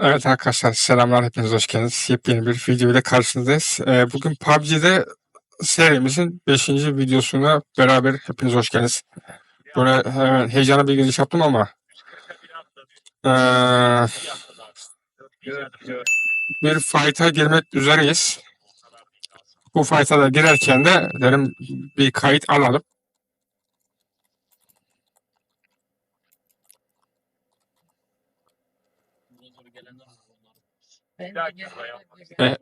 Evet arkadaşlar selamlar hepiniz hoş geldiniz. Yepyeni bir video ile karşınızdayız. Ee, bugün PUBG'de serimizin 5. videosuna beraber hepiniz hoş geldiniz. Böyle hemen heyecana bir giriş yaptım ama ee, bir fight'a girmek üzereyiz. Bu fight'a da girerken de dedim bir kayıt alalım. E,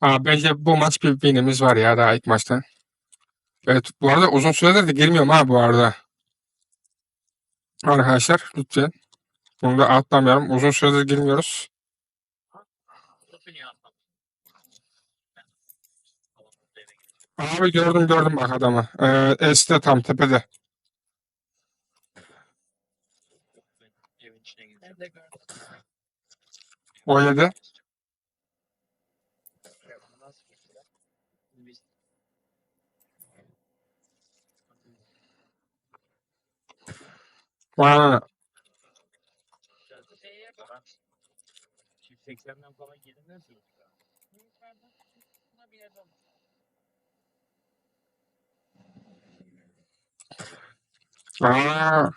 aa, bence bu maç bir binimiz var ya daha ilk maçtan. Evet bu arada uzun süredir de girmiyorum ha bu arada. Arkadaşlar lütfen. Bunu da atlamayalım. Uzun süredir girmiyoruz. Abi gördüm gördüm bak adamı. Ee, S'de tam tepede. Evin içine. 17. Aa. Çift 80'den falan. Aa.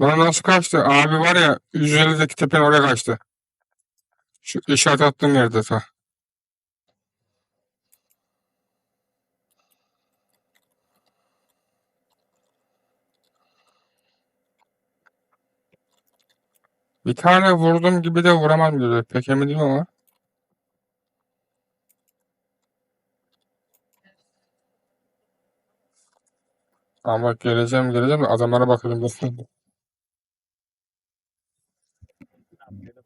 Lan nasıl kaçtı? Abi var ya 150'deki tepen oraya kaçtı. Şu işaret attığım yerde ta. Bir tane vurdum gibi de vuramam gibi. Pek emin değilim ama. Ama geleceğim geleceğim de adamlara bakıyorum. da.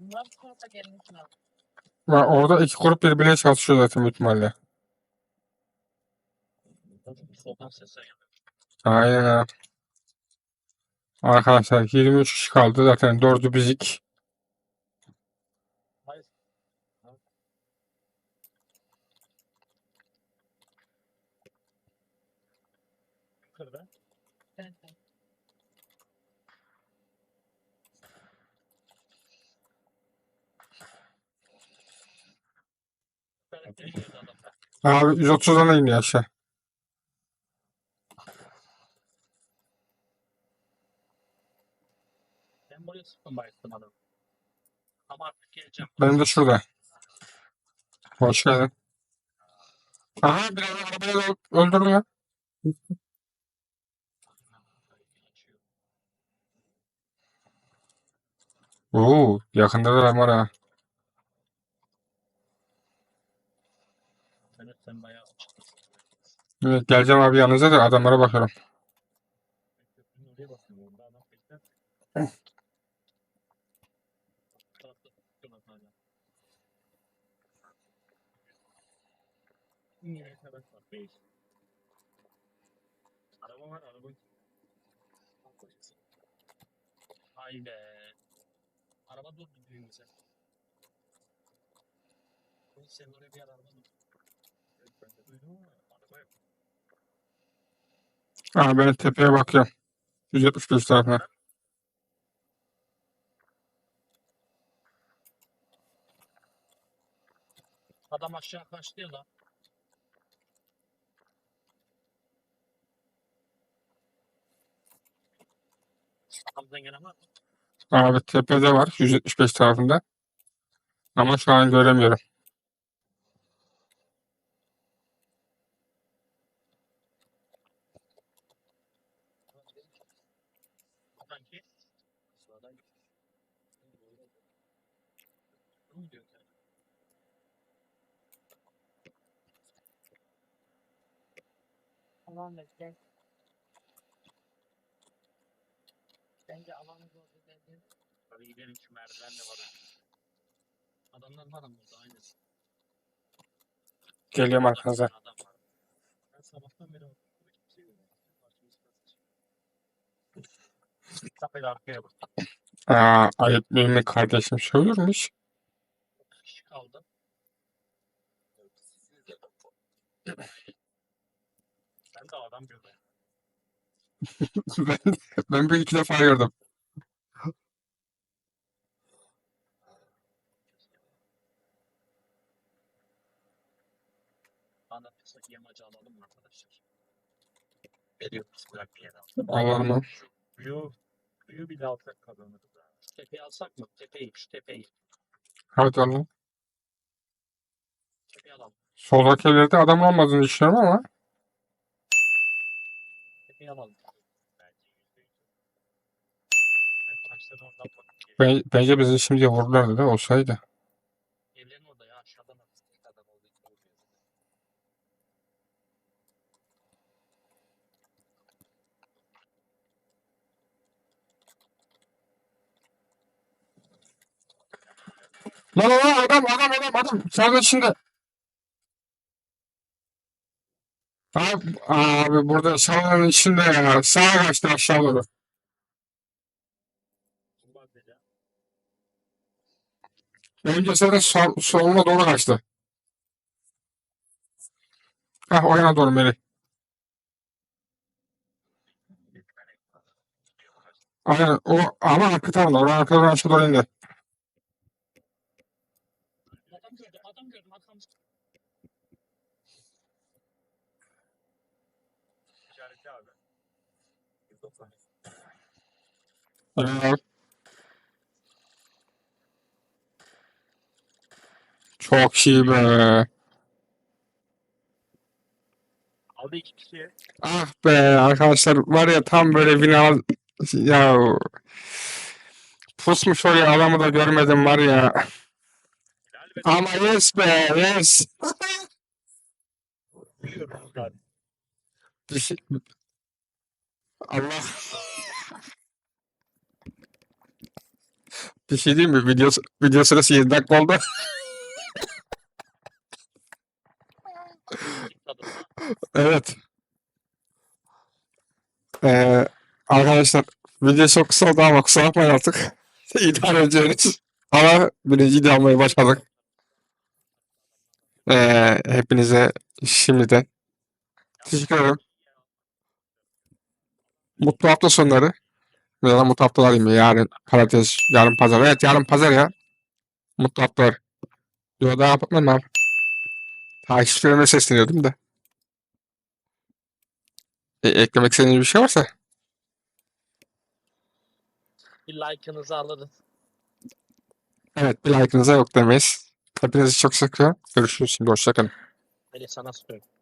Bunlar bu tarafa gelmiş mi? Ve orada iki grup birbirine çalışıyor zaten büyük. Aynen. Arkadaşlar 23 kişi kaldı zaten 4'ü bizik. Yukarıda. Evet. Abi 130'dan iniyor aşağı. Ben buraya sıktım bayıttım adamı. Ama artık geleceğim. Benim de şurada. Hoş geldin. Aha bir adam arabayla öl- Oo, yakında da var ha. Sen, sen. Evet, geleceğim abi yanınıza da adamlara. Yine kadar var. Araba var. Araba. Haydi. Araba durdu düğünümüze. Sen oraya bir ara araba dur. Evet, ben de duydum ama araba yok. Aa, ben tepeye bakıyorum. 175 tarafına. Adam aşağı kaçtı ya lan. Adamdan gelen var mı? Abi tepede var 175 tarafında. Ama şu an göremiyorum. Sağdan Ne Bence alanı zordu dedi. Hadi gidelim şu merdiven de var. Adamlar var ama burada aynısı. Geliyorum arkanıza. Adam var. Ben sabahtan beri bakıyorum. Kimse yok. Kafayla arkaya bak. Aa, ayıp değil mi kardeşim söylürmüş. Kişi kaldı. Ben de adam gördüm. Ben, ben bir iki defa gördüm. Pisa yamacı alalım mı arkadaşlar? Veriyorum bırak bir yere. Mu? Kuyu, kuyu bile alsak kazanırız. tepeyi alsak mı? Tepeyi, şu tepeyi. Hadi oğlum. Tepeyi alalım. Soldaki evlerde adam olmadığını düşünüyorum ama. Tepeyi alalım. Bence yüzde yüz. Arkadaşlar oradan bakıp Ben, bence bizi şimdi vururlardı da olsaydı. Evlerin orada ya aşağıdan attık. Adam olduğu için oluyor. Lan lan adam adam adam adam. Sağda içinde. Abi, abi burada salonun içinde ya. Sağa kaçtı aşağı doğru. Önce sonra sol, soluna doğru kaçtı. Hah o yana doğru Melih. Aynen o ama arka tarafında. Oranın arka tarafına aşağı doğru indi. Adam gördüm, adam gördüm, adam. İşaretli abi. 190. Evet. Çok iyi be. Aldı iki kişi. Ah be arkadaşlar var ya tam böyle bina ya pusmuş oraya adamı da görmedim var ya. Ama yes be yes. Bir şey... Allah. Bir şey diyeyim mi? Video, video sırası 7 dakika oldu. Evet. Ee, arkadaşlar video çok kısa oldu ama kusura bakmayın artık. İdare edeceğiniz. Ama birinciyi de almayı başardık. Ee, hepinize şimdiden teşekkür ederim. Mutlu hafta sonları. Ya da mutlu haftalar diyeyim ya. Yarın pazartesi, yarın pazar. Evet yarın pazar ya. Mutlu haftalar. Yo daha kapatmadım abi. Takipçilerime sesleniyordum da. E, eklemek istediğiniz bir şey varsa. Bir like'ınızı alırız. Evet bir like'ınıza yok demeyiz. Hepinizi çok seviyorum. Görüşürüz. Hoşçakalın. Beni sana söylüyorum.